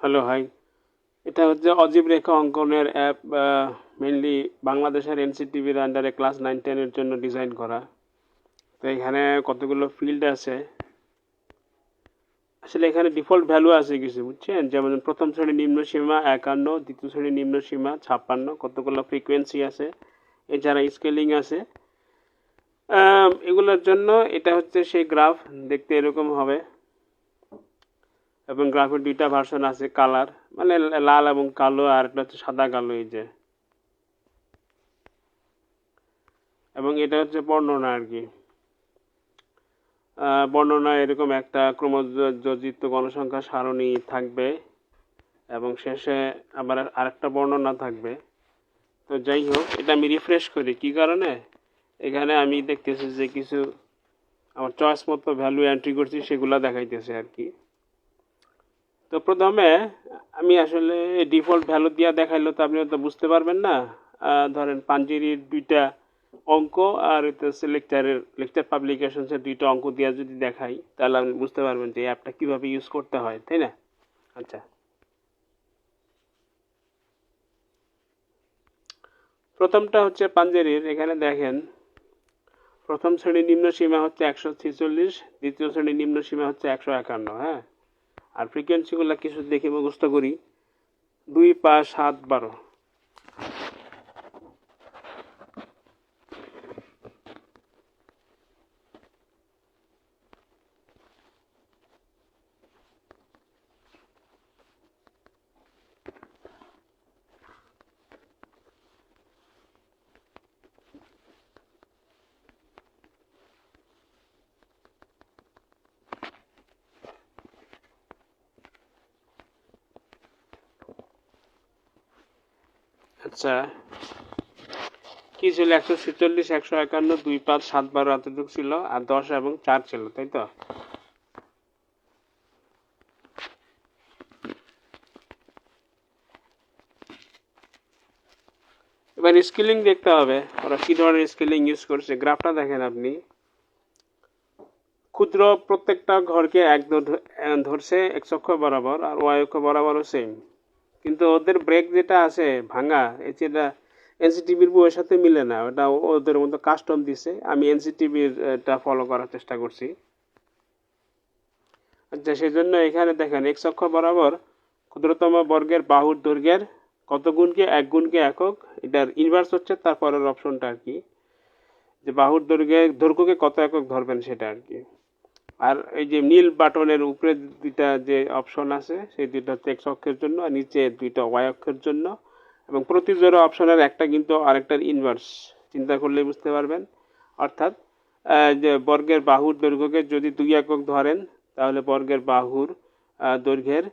Hello, high. এটা হচ্ছে অজীব রেখা অঙ্কনের অ্যাপ মেনলি বাংলাদেশের এনসিটিভির আন্ডারে ক্লাস নাইন টেনের জন্য ডিজাইন করা। তো এখানে কতগুলো ফিল্ড আছে? আসলে এখানে ডিফল্ট ভ্যালু আছে কিছু, বুঝছেন? যেমন প্রথম শ্রেণি নিম্ন সীমা একান্ন, দ্বিতীয় শ্রেণি নিম্ন সীমা ছাপ্পান্ন, কতগুলো ফ্রিকোয়েন্সি আছে? এছাড়া স্কেলিং আছে। এগুলোর জন্য এটা হচ্ছে সেই গ্রাফ দেখতে এরকম হবে। এবং গ্রাফের দুইটা ভার্সন আছে কালার মানে লাল এবং কালো আর একটা হচ্ছে সাদা কালো এই যে। এবং এটা হচ্ছে বর্ণনা আর কি। বর্ণনা এরকম একটা ক্রমযোজিত গণসংখ্যা সারণী থাকবে এবং শেষে আবার আরেকটা বর্ণনা থাকবে। তো যাই হোক, এটা আমি রিফ্রেশ করি, কি কারণে? এখানে আমি দেখতেছি যে কিছু আমার চয়েস মতো ভ্যালু এন্ট্রি করছি, সেগুলো দেখাইতেছে আর কি। তো প্রথমে আমি আসলে ডিফল্ট ভ্যালু দিয়া দেখাইলো তো আপনি তো বুঝতে পারবেন না। ধরেন পাঞ্জেরির দুইটা অঙ্ক আর হচ্ছে লেকচারের লেকচার পাবলিকেশনসের দুইটা অঙ্ক দিয়া যদি দেখাই, তাহলে আপনি বুঝতে পারবেন যে অ্যাপটা কীভাবে ইউজ করতে হয়, তাই না? আচ্ছা। প্রথমটা হচ্ছে পাঞ্জেরির, এখানে দেখেন, প্রথম শ্রেণির নিম্ন সীমা হচ্ছে একশো ছেচল্লিশ, দ্বিতীয় শ্রেণির নিম্ন সীমা হচ্ছে একশো একান্ন হ্যাঁ? আর ফ্রিকোয়েন্সিগুলো কিছু দেখে মুখস্থ করি। দুই পাঁচ সাত বারো। আচ্ছা। কি ছিল? একশো ছেচল্লিশ, একশো একান্ন, দুই পাঁচ, সাত বারো এতটুকু ছিল, আর দশ এবং চার ছিল, তাই তো? এবার স্কেলিং দেখতে হবে। ওরা কি ধরনের স্কেলিং ইউজ করছে? গ্রাফটা দেখেন আপনি। ক্ষুদ্র প্রত্যেকটা ঘরকে এক ধর- ধরছে, এক্স অক্ষ বরাবর, আর ওয়াই অক্ষ বরাবরও সেম কিন্তু ওদের ব্রেক যেটা আছে ভাঙা যেটা এনসিটিভির বইয়ের সাথে মিলে না, ওটা ওদের মতো কাস্টম দিছে। আমি এনসিটিভির এটা ফলো করার চেষ্টা করছি। আচ্ছা সেই জন্য এখানে দেখেন এক্স অক্ষ বরাবর ক্ষুদ্রতম বর্গের বাহুর দৈর্ঘ্যের কত গুণকে এক গুণকে একক? এটার ইনভার্স হচ্ছে, তারপরের অপশনটা আর কি। যে বাহুর দৈর্ঘ্যে দৈর্ঘ্যকে কত একক ধরবেন সেটা আর কি। আর এই যে নীল বাটনের উপরে দুইটা যে অপশন আছে, সেই দুইটা হচ্ছে এক্স অক্ষের জন্য আর নিচে দুইটা ওয়াই অক্ষের জন্য। এবং প্রতি জোড়া অপশনের একটা কিন্তু আরেকটার ইনভার্স চিন্তা করলে বুঝতে পারবেন। অর্থাৎ যে বর্গের বাহুর দৈর্ঘ্যকে যদি দুই একক ধরেন, তাহলে বর্গের বাহুর দৈর্ঘ্যের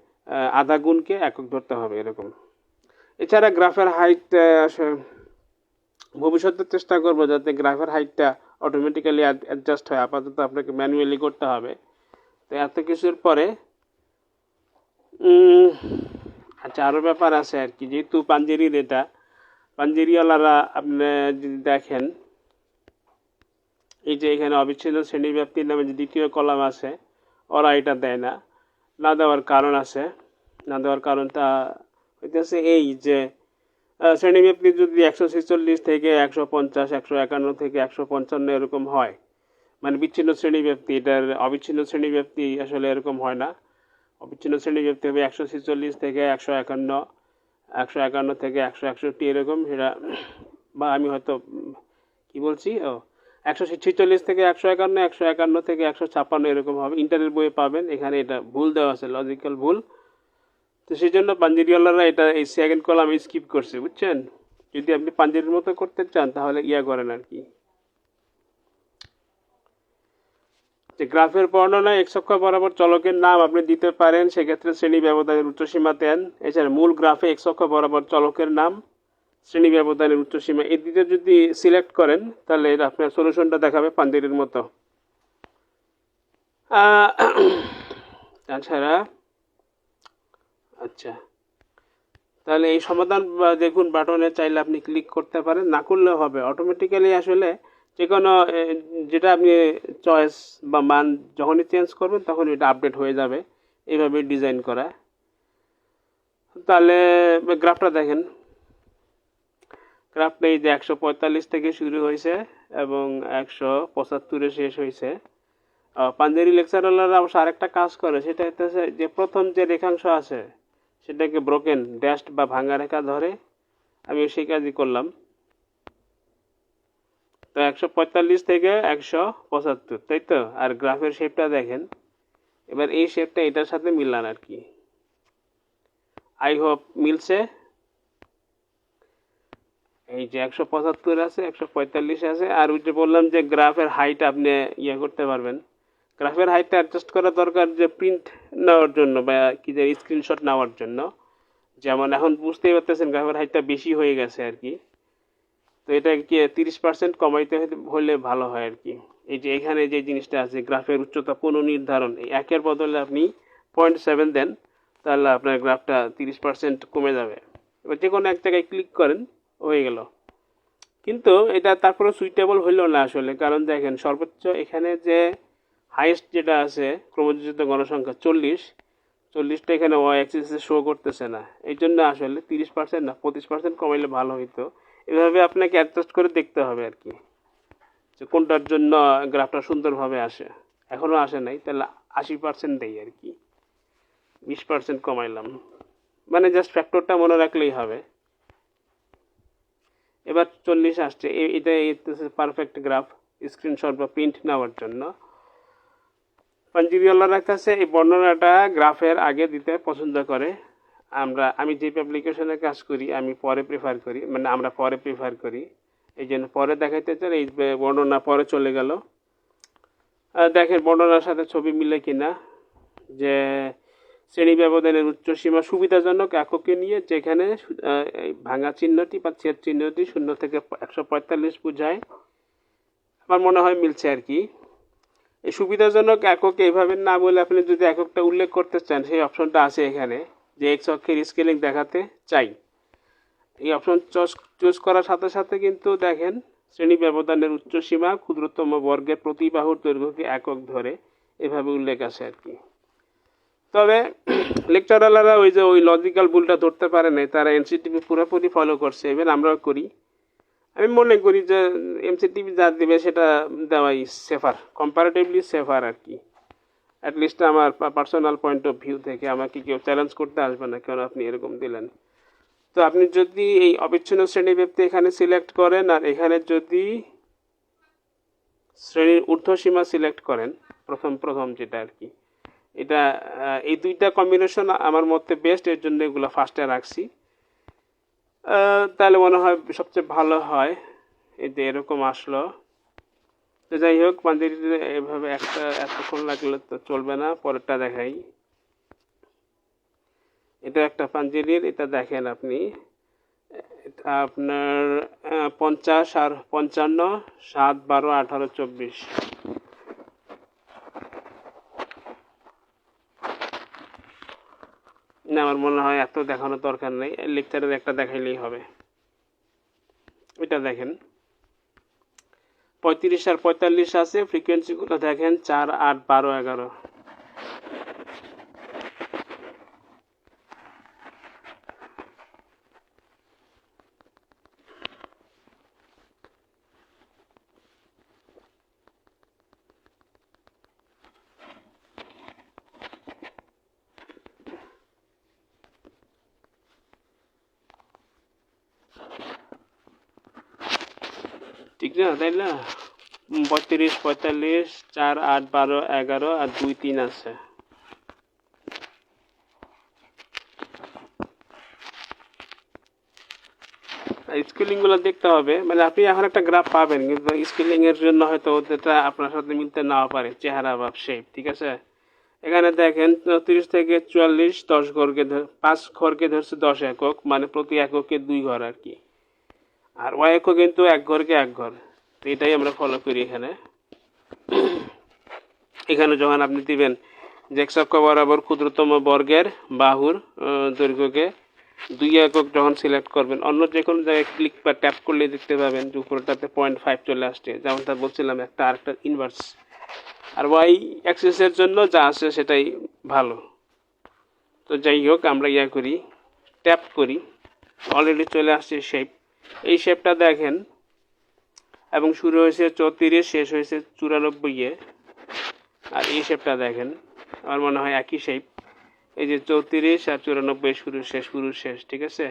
আধা গুণকে একক ধরতে হবে এরকম। এছাড়া গ্রাফের হাইট ভবিষ্যতে চেষ্টা করব যাতে গ্রাফের হাইটটা অটোমেটিক্যালি অ্যাডজাস্ট হয়। আপাতত আপনাকে ম্যানুয়ালি করতে হবে। তো এত কিছুর পরে আচ্ছা আরও ব্যাপার আছে আর কি। যেহেতু পাঞ্জেরির এটা, পাঞ্জেরিওয়ালারা আপনি যদি দেখেন, এই যে এখানে অবিচ্ছেদ্য শ্রেণীব্যাপ্তির নামে যে দ্বিতীয় কলাম আছে, ওরা এটা দেয় না। না দেওয়ার কারণ আছে। না দেওয়ার কারণটা হইতেছে এই যে আহ, শ্রেণীব্যাপ্তি যদি একশো ছেচল্লিশ থেকে একশো পঞ্চাশ একশো একান্ন থেকে একশো পঞ্চান্ন এরকম হয় মানে বিচ্ছিন্ন শ্রেণীব্যাপ্তি এটার অবিচ্ছিন্ন শ্রেণীব্যাপ্তি আসলে এরকম হয় না। অবিচ্ছিন্ন শ্রেণীব্যাপ্তি হবে একশো ছেচল্লিশ থেকে একশো একান্ন একশো একান্ন থেকে একশো একষট্টি এরকম সেটা বা আমি হয়তো কি বলছি? ও একশো ছেচল্লিশ থেকে একশো একান্ন একশো একান্ন থেকে একশো ছাপ্পান্ন এরকম হবে। ইন্টারের বইয়ে পাবেন এখানে এটা ভুল দেওয়া আছে লজিক্যাল ভুল। তো সেই জন্য পাঞ্জেরিওয়ালারা এটা এই সেকেন্ড কলাম স্কিপ করছে, বুঝছেন? যদি আপনি পাঞ্জেরির মতো করতে চান, তাহলে ইয়া করেন আর কি। যে গ্রাফের বর্ণনায় এক অক্ষ বরাবর চলকের নাম আপনি দিতে পারেন, সেক্ষেত্রে শ্রেণি ব্যবধানের উচ্চসীমা দেন। এছাড়া মূল গ্রাফে এক অক্ষ বরাবর চলকের নাম, শ্রেণি ব্যবধানের উচ্চসীমা। এই দুটো যদি সিলেক্ট করেন, তাহলে আপনার সলিউশনটা দেখাবে পাঞ্জেরির মতো। তাছাড়া আচ্ছা। তাহলে এই সমাধান দেখুন বাটনে চাইলে আপনি ক্লিক করতে পারেন। না করলেও হবে। অটোমেটিক্যালি আসলে যে কোনো যেটা আপনি চয়েস বা মান যখনই চেঞ্জ করবেন তখন এটা আপডেট হয়ে যাবে। এইভাবে ডিজাইন করা। তাহলে গ্রাফটা দেখেন। গ্রাফটা এই যে একশো পঁয়তাল্লিশ থেকে শুরু হয়েছে এবং একশো পঁচাত্তরে শেষ হয়েছে। পাঞ্জাবি লেকচারওয়ালারা অবশ্য আরেকটা কাজ করে। সেটা হচ্ছে যে প্রথম যে রেখাংশ আছে সেটাকে ব্রোকেন ড্যাস্ট বা ভাঙা রেখা ধরে আমি সেই কাজই করলাম। তো একশো পঁয়তাল্লিশ থেকে একশো পঁচাত্তর, তাই তো? আর গ্রাফের শেপটা দেখেন, এবার এই শেপটা এটার সাথে মিলান আর কি। আই হোপ মিলছে। এই যে একশো পঁচাত্তর আছে, একশো পঁয়তাল্লিশ আছে, আর ওই যে বললাম যে গ্রাফের হাইট আপনি ইয়ে করতে পারবেন। গ্রাফের হাইটটা অ্যাডজাস্ট করা দরকার যে প্রিন্ট নেওয়ার জন্য বা কি যে স্ক্রিনশট নেওয়ার জন্য। যেমন এখন বুঝতেই পারতেছেন গ্রাফের হাইটটা বেশি হয়ে গেছে আর কি। তো এটা কি তিরিশ পার্সেন্ট কমাইতে হলে ভালো হয় আর কি। এই যে এখানে যে জিনিসটা আছে, গ্রাফের উচ্চতা পুনর্নির্ধারণ, এই একের বদলে আপনি পয়েন্ট সেভেন দেন, তাহলে আপনার গ্রাফটা তিরিশ পার্সেন্ট কমে যাবে। এবার যে কোনো এক জায়গায় ক্লিক করেন, হয়ে গেল। কিন্তু এটা তারপরে সুইটেবল হইল না আসলে। কারণ দেখেন, সর্বোচ্চ এখানে যে হাইয়েস্ট যেটা আছে, ক্রমযোজিত গণসংখ্যা চল্লিশ, চল্লিশটা এখানে ওয়াই অ্যাক্সিসে শো করতেছে না। এই জন্য আসলে তিরিশ পার্সেন্ট না, পঁচিশ পার্সেন্ট কমাইলে ভালো হইতো। এভাবে আপনাকে অ্যাডজাস্ট করে দেখতে হবে আর কি, যে কোনটার জন্য গ্রাফটা সুন্দরভাবে আসে। এখনও আসে নাই, তাহলে আশি পার্সেন্ট দেই আর কি। বিশ পার্সেন্ট কমাইলাম। মানে জাস্ট ফ্যাক্টরটা মনে রাখলেই হবে। এবার চল্লিশ আসছে এটা পারফেক্ট গ্রাফ স্ক্রিনশট বা প্রিন্ট নেওয়ার জন্য। পাঞ্জিবিওয়ালার কাছে এই বর্ণনাটা গ্রাফের আগে দিতে পছন্দ করে। আমরা, আমি যে অ্যাপ্লিকেশনে কাজ করি, আমি পরে প্রিফার করি মানে আমরা পরে প্রেফার করি। এই জন্য পরে দেখাইতে চান এই বর্ণনা পরে চলে গেল। দেখেন বর্ণনার সাথে ছবি মিলে কিনা। যে শ্রেণি ব্যবধানের উচ্চ সীমা সুবিধাজনক এককে নিয়ে যেখানে ভাঙা চিহ্নটি বা ছেদ চিহ্নটি শূন্য থেকে একশো পঁয়তাল্লিশ বোঝায়। আমার মনে হয় মিলছে আর কি। এই সুবিধাজনক একক এইভাবে না বলে আপনি যদি এককটা উল্লেখ করতে চান, সেই অপশনটা আছে এখানে, যে এক্স অক্ষের স্কেলিং দেখাতে চাই। এই অপশন চুজ করার সাথে সাথে কিন্তু দেখেন, শ্রেণি ব্যবধানের উচ্চ সীমা ক্ষুদ্রতম বর্গের প্রতি বাহুর দৈর্ঘ্যকে একক ধরে এভাবে উল্লেখ আছে আর কি। তবে লেকচারাররা ওই যে ওই লজিক্যাল ভুলটা ধরতে পারে নাই, তারা এনসিটিভি পুরোপুরি ফলো করছে। এবার আমরাও করি। আমি মনে করি যে এমসিটিভি যা দেবে সেটা দেওয়াই সেফার কম্পারেটিভলি সেফার আর কি। অ্যাটলিস্ট আমার পার্সোনাল পয়েন্ট অফ ভিউ থেকে আমাকে কেউ চ্যালেঞ্জ করতে আসবে না, কেন আপনি এরকম দিলেন? তো আপনি যদি এই অবিচ্ছিন্ন শ্রেণি ব্যক্তি এখানে সিলেক্ট করেন আর এখানে যদি শ্রেণির ঊর্ধ্বসীমা সিলেক্ট করেন, প্রথম প্রথম যেটা আর কি। এটা এই দুইটা কম্বিনেশন আমার মতে বেস্ট এর জন্য এগুলো ফার্স্টে রাখছি। তাহলে মনে হয় সবচেয়ে ভালো হয় যে এরকম আসলো। তো যাই হোক পাঞ্জাবিতে এভাবে একটা এতক্ষণ লাগলে তো চলবে না, পরেরটা দেখাই। এটা একটা পাঞ্জেরির, এটা দেখেন আপনি। এটা আপনার পঞ্চাশ আর পঞ্চান্ন, সাত বারো, আঠারো, চব্বিশ। না আমার মনে হয় এত দেখানোর দরকার নেই লেকচারের একটা দেখাইলেই হবে। এটা দেখেন। পঁয়ত্রিশ আর পঁয়তাল্লিশ আছে ফ্রিকোয়েন্সিগুলো দেখেন, চার, আট, বারো, এগারো। না তাই না বত্রিশ পঁয়তাল্লিশ চার আট বারো এগারো আর দুই তিন আছে স্কেলিংগুলো দেখতে হবে। মানে আপনি এখন একটা গ্রাফ পাবেন, কিন্তু স্কেলিং এর জন্য হয়তো ওটা আপনার সাথে মিলতে নাও পারে, চেহারা বা শেপ ঠিক আছে? এখানে দেখেন, তিরিশ থেকে চুয়াল্লিশ, দশ ঘরকে পাঁচ ঘরকে ধরছে দশ একক মানে প্রতি এককে দুই ঘর আর কি। আর ওয়াই একক কিন্তু এক ঘরকে এক ঘর। তো এটাই আমরা ফলো করি এখানে। এখানে যখন আপনি দিবেন অক্ষ বরাবর ক্ষুদ্রতম বর্গের বাহুর দৈর্ঘ্যকে দুই একক যখন সিলেক্ট করবেন, অন্য যে কোনো জায়গায় ক্লিক বা ট্যাপ করলে দেখতে পাবেন যে উপরটাতে পয়েন্ট ফাইভ চলে আসছে। যেমনটা বলছিলাম, একটা আরেকটা ইনভার্স আর ওয়াই অ্যাক্সেসের জন্য যা আছে সেটাই ভালো। তো যাই হোক, আমরা ইয়া করি ট্যাপ করি। অলরেডি চলে আসছে শেপ এই শেপটা দেখেন এবং শুরু হয়েছে চৌত্রিশ, শেষ হয়েছে চুরানব্বইয়ে আর এই শেপটা দেখেন, আমার মনে হয় একই শেপ এই যে চৌত্রিশ আর চুরানব্বই শুরু, শেষ শুরু শেষ, ঠিক আছে?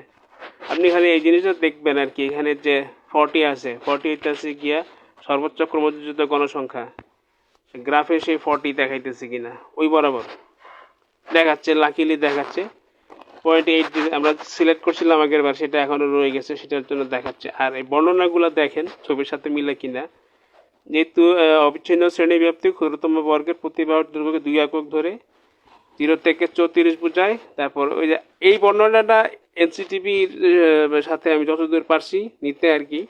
আপনি খালি এই জিনিসটা দেখবেন আর কি, এখানে যে ফর্টি আছে ফর্টি এইট আছে গিয়া সর্বোচ্চ ক্রমযুক্ত গণসংখ্যা। গ্রাফে সেই ফর্টি দেখাইতেছে কিনা, ওই বরাবর। দেখাচ্ছে লাকিলি দেখাচ্ছে। পয়েন্ট এইট আমরা সিলেক্ট করছিলাম আগের বার সেটা এখনও রয়ে গেছে, সেটার জন্য দেখাচ্ছে। আর এই বর্ণনাগুলো দেখেন, ছবির সাথে মিলে কিনা। যেহেতু অবিচ্ছিন্ন শ্রেণি ব্যাপ্তি ক্ষুদ্রতম বর্গের প্রতি বাহুর দৈর্ঘ্যকে দুই একক ধরে জিরো থেকে চৌত্রিশ বোঝায়। তারপর ওই যে এই বর্ণনাটা এনসিটিভির সাথে আমি যতদূর পারছি নিতে আর কি।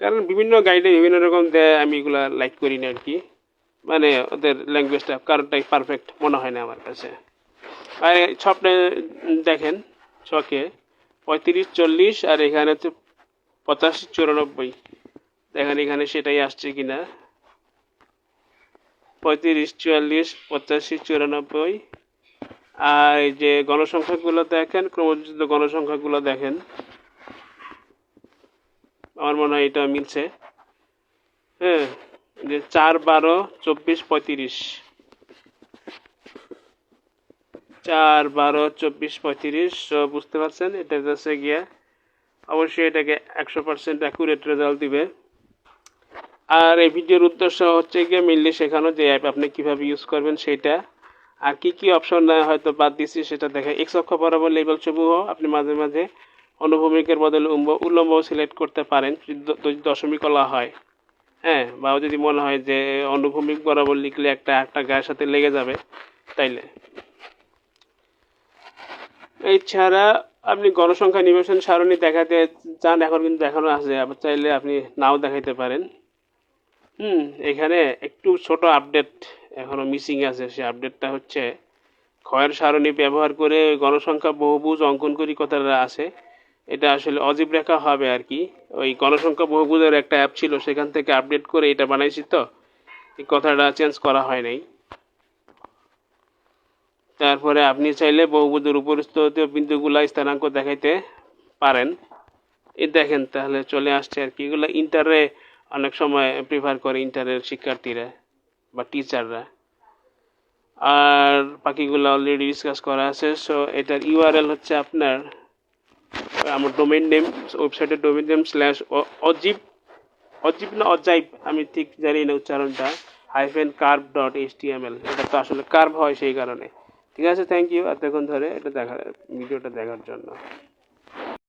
কারণ বিভিন্ন গাইডে বিভিন্ন রকম দেয়, আমি এগুলা লাইক করি না আর কি। মানে ওদের ল্যাঙ্গুয়েজটা কারোরটাই পারফেক্ট মনে হয় না আমার কাছে। আর সবটা দেখেন, ছকে। পঁয়ত্রিশ, চল্লিশ, আর এখানে তো পঁচাশি, চুরানব্বই। দেখেন এখানে সেটাই আসছে কিনা। পঁয়ত্রিশ, চুয়াল্লিশ, পঁচাশি, চুরানব্বই। আর এই যে গণসংখ্যাগুলো দেখেন ক্রমযুক্ত গণসংখ্যাগুলো দেখেন। আমার মনে হয় এটা মিলছে। হ্যাঁ যে চার বারো, চব্বিশ, পঁয়ত্রিশ। চার বারো চব্বিশ পঁয়ত্রিশ বুঝতে পারছেন, এটা যাচ্ছে গিয়ে অবশ্যই এটাকে একশো পার্সেন্ট অ্যাকুরেট রেজাল্ট দিবে। আর এই ভিডিওর উদ্দেশ্য হচ্ছে গিয়ে মেনলি শেখানো যে অ্যাপ আপনি কীভাবে ইউজ করবেন সেটা, আর কি কি অপশন হয়তো বাদ দিচ্ছি সেটা দেখে এক্স অক্ষ বরাবর লেবেল সমূহ আপনি মাঝে মাঝে অনুভূমিকের বদলে উল্লম্ব সিলেক্ট করতে পারেন যদি দশমিক কলা হয়। হ্যাঁ বা যদি মনে হয় যে অনুভূমিক বরাবর লিখলে একটা একটা গায়ের সাথে লেগে যাবে, তাইলে। এছাড়া আপনি গণসংখ্যা নিবেশন সারণী দেখাতে চান, এখন কিন্তু দেখানো আছে, আবার চাইলে আপনি নাও দেখাইতে পারেন। হুম, এখানে একটু ছোট আপডেট এখনও মিসিং আছে, সেই আপডেটটা হচ্ছে ক্ষয়ের সারণী ব্যবহার করে গণসংখ্যা বহুভুজ অঙ্কন করি কথাটা আছে। এটা আসলে অজীব রেখা হবে আর কি। ওই গণসংখ্যা বহুভুজের একটা অ্যাপ ছিল, সেখান থেকে আপডেট করে এটা বানাইছি তো। এই কথাটা চেঞ্জ করা হয় নাই। তারপরে আপনি চাইলে বহুভুজের উপরস্থ বিন্দুগুলা স্থানাঙ্ক দেখাইতে পারেন। এই দেখেন তাহলে চলে আসছে আর কি। এগুলো ইন্টারে অনেক সময় প্রিফার করে ইন্টারের শিক্ষার্থীরা বা টিচাররা আর বাকিগুলো অলরেডি ডিসকাস করা আছে। সো এটার ইউআরএল হচ্ছে আপনার, আমার ডোমেইন নেম ওয়েবসাইটের ডোমেইন নেম স্ল্যাশ অজীব অজীব না অজাইব, আমি ঠিক জানি না উচ্চারণটা। Hyphen curve dot H T M L এটা তো আসলে কার্ভ হয় সেই কারণে। ঠিক আছে থ্যাংক ইউ এতক্ষণ ধরে এটা দেখার ভিডিওটা দেখার জন্য।